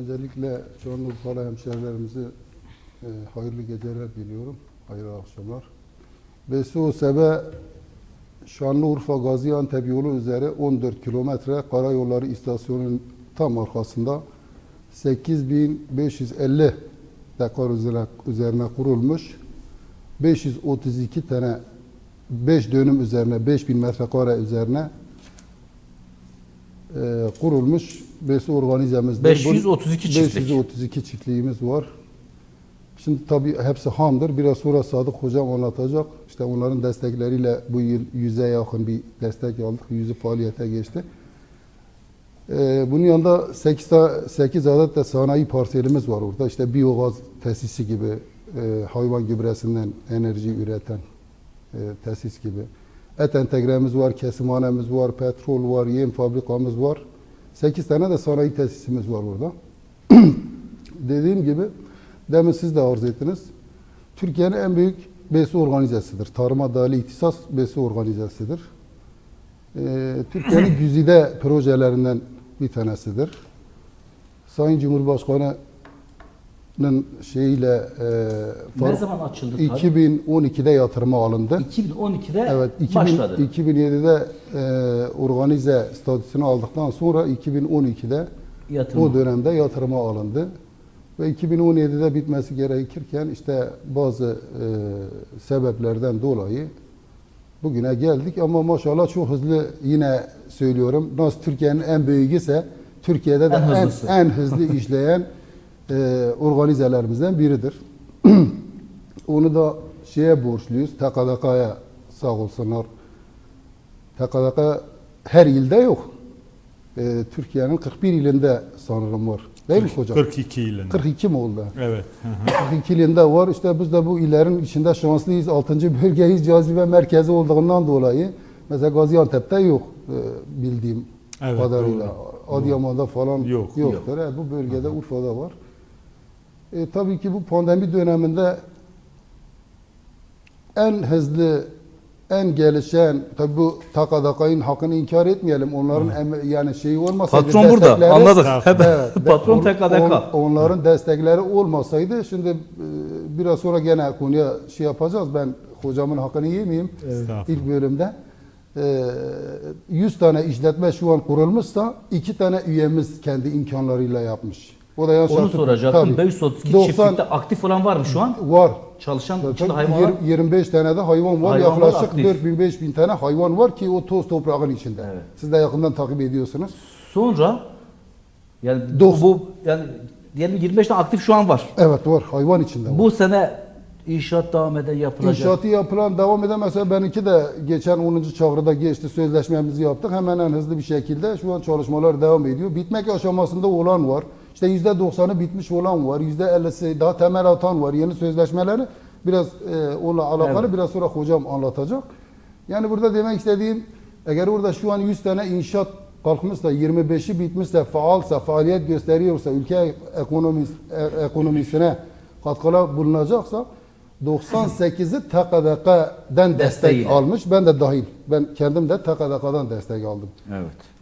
Özellikle Şanlıurfalı hemşehrilerimize e, hayırlı geceler diliyorum. Hayırlı akşamlar. Besu Sebe Şanlıurfa Gaziantep yolu üzeri 14 kilometre karayolları istasyonunun tam arkasında 8550 dekar üzerine, üzerine kurulmuş 532 tane 5 dönüm üzerine 5000 metrekare üzerine kurulmuş besi organizemizde 532 çiftlik. 532 çiftliğimiz var. Şimdi tabii hepsi hamdır. Biraz sonra Sadık Hocam anlatacak. İşte onların destekleriyle bu yıl yüze yakın bir destek aldık. Yüzü faaliyete geçti. Ee, bunun yanında 8, 8 adet de sanayi parselimiz var orada. İşte biyogaz tesisi gibi, e, hayvan gübresinden enerji üreten e, tesis gibi. Et entegremiz var, kesimhanemiz var, petrol var, yem fabrikamız var. 8 tane de sanayi tesisimiz var orada. Dediğim gibi demin siz de arz ettiniz. Türkiye'nin en büyük besi organizasıdır. Tarıma dayalı ihtisas besi organizasıdır. Ee, Türkiye'nin güzide projelerinden bir tanesidir. Sayın Cumhurbaşkanı'nın şeyiyle e, Ne zaman açıldı? tarih? 2012'de yatırıma alındı. 2012'de Evet, 2000, başladı. 2007'de e, organize statüsünü aldıktan sonra 2012'de Yatırım. o dönemde yatırıma alındı. Ve 2017'de bitmesi gerekirken işte bazı e, sebeplerden dolayı bugüne geldik ama maşallah çok hızlı yine söylüyorum. Nasıl Türkiye'nin en büyüğü ise Türkiye'de de En en, en hızlı işleyen e, organizelerimizden biridir. Onu da şeye borçluyuz. TKDK'ya sağ olsunlar. TKDK her ilde yok. E, Türkiye'nin 41 ilinde sanırım var. Değil mi hocam? 42 yılında. 42 mi oldu? Evet. hı hı. 42 ilinde var. İşte biz de bu illerin içinde şanslıyız. 6. bölgeyiz. Cazibe merkezi olduğundan dolayı. Mesela Gaziantep'te yok e, bildiğim Evet, kadarıyla. doğru. Adıyaman'da falan Yok. yoktur. Evet, bu bölgede Urfa'da var. E, tabii ki bu pandemi döneminde en hızlı en gelişen tabii bu takadakayın hakkını inkar etmeyelim. Onların em- yani şeyi olmasaydı Patron burada. Anladık. Evet. Patron on- TKDK. on- onların destekleri olmasaydı şimdi e, biraz sonra gene konuya şey yapacağız. Ben hocamın hakkını yemeyeyim Estağfurullah. ilk bölümde. E, 100 tane işletme şu an kurulmuşsa iki tane üyemiz kendi imkanlarıyla yapmış. O da yanlış Onu hatırlamıyorum. soracaktım. Tabii. 532 90 çiftlikte aktif olan var mı şu an? var. Çalışan içinde hayvan var. yir- 25 tane de hayvan var. Hayvan var, Yaklaşık aktif. 4000-5000 tane hayvan var ki o toz toprağın içinde. Evet. Siz de yakından takip ediyorsunuz. Sonra yani Dokuz- bu yani diyelim 25 tane aktif şu an var. Evet var. Hayvan içinde var. Bu sene inşaat devam eder yapılacak. İnşaatı yapılan devam eden mesela benimki de geçen 10. çağrıda geçti sözleşmemizi yaptık. Hemen en hızlı bir şekilde şu an çalışmalar devam ediyor. Bitmek aşamasında olan var. İşte %90'ı bitmiş olan var. %50'si daha temel atan var. Yeni sözleşmeleri biraz e, onunla alakalı Evet. biraz sonra hocam anlatacak. Yani burada demek istediğim eğer orada şu an 100 tane inşaat kalkmışsa 25'i bitmişse faalsa faaliyet gösteriyorsa ülke ekonomis, e- ekonomisine katkıda bulunacaksa 98'i TKDK'den destek Desteğiyle. almış. Ben de dahil. Ben kendim de TKDK'dan destek aldım. Evet.